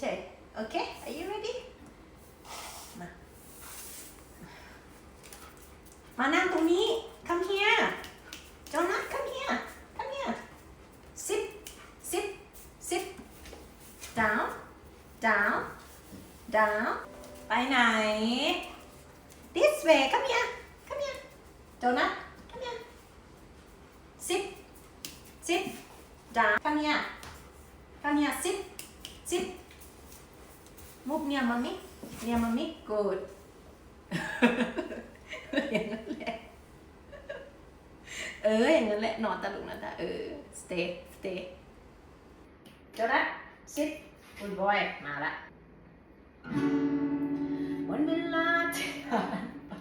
เฉยๆโอเค are you ready มา มานั่งตรงนี้ come here จอนัท come here come here sit sit sit down down down ไปไหน this way come here come here จอนัท come here sit sit down come here come here sit sit move near mommy near mommy good อย่างนั้นแหละเอออย่างนั้นแหละนอนตะลุกนะตาเออ stay stay เจ้าละ sit good boy มาละวันเวลาที่ผ่านไป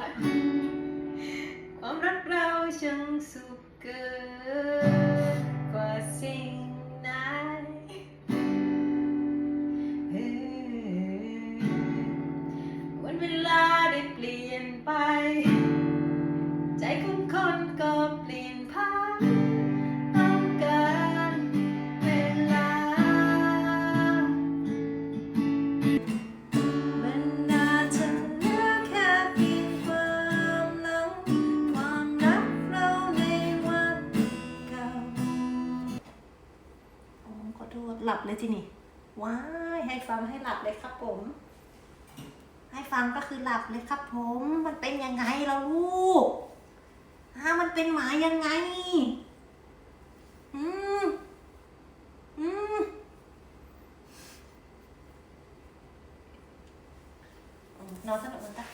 ความรักเราช่างสุขเกิน ไป ใจของคนก็เปลี่ยนผ่านต้องการเวลาบรรดาฉันเหลือแค่เพียงความหลังความรักเราในวันเก่าอ๋อขอโทษหลับเลยทีนี่ว้ายให้ฟังให้หลับเลยครับผม ฟังก็คือหลับเลยครับผม มันเป็นยังไงเราลูกฮะมันเป็นหมายังไง อืม อืม นอนสนุกมั้ยจ๊ะ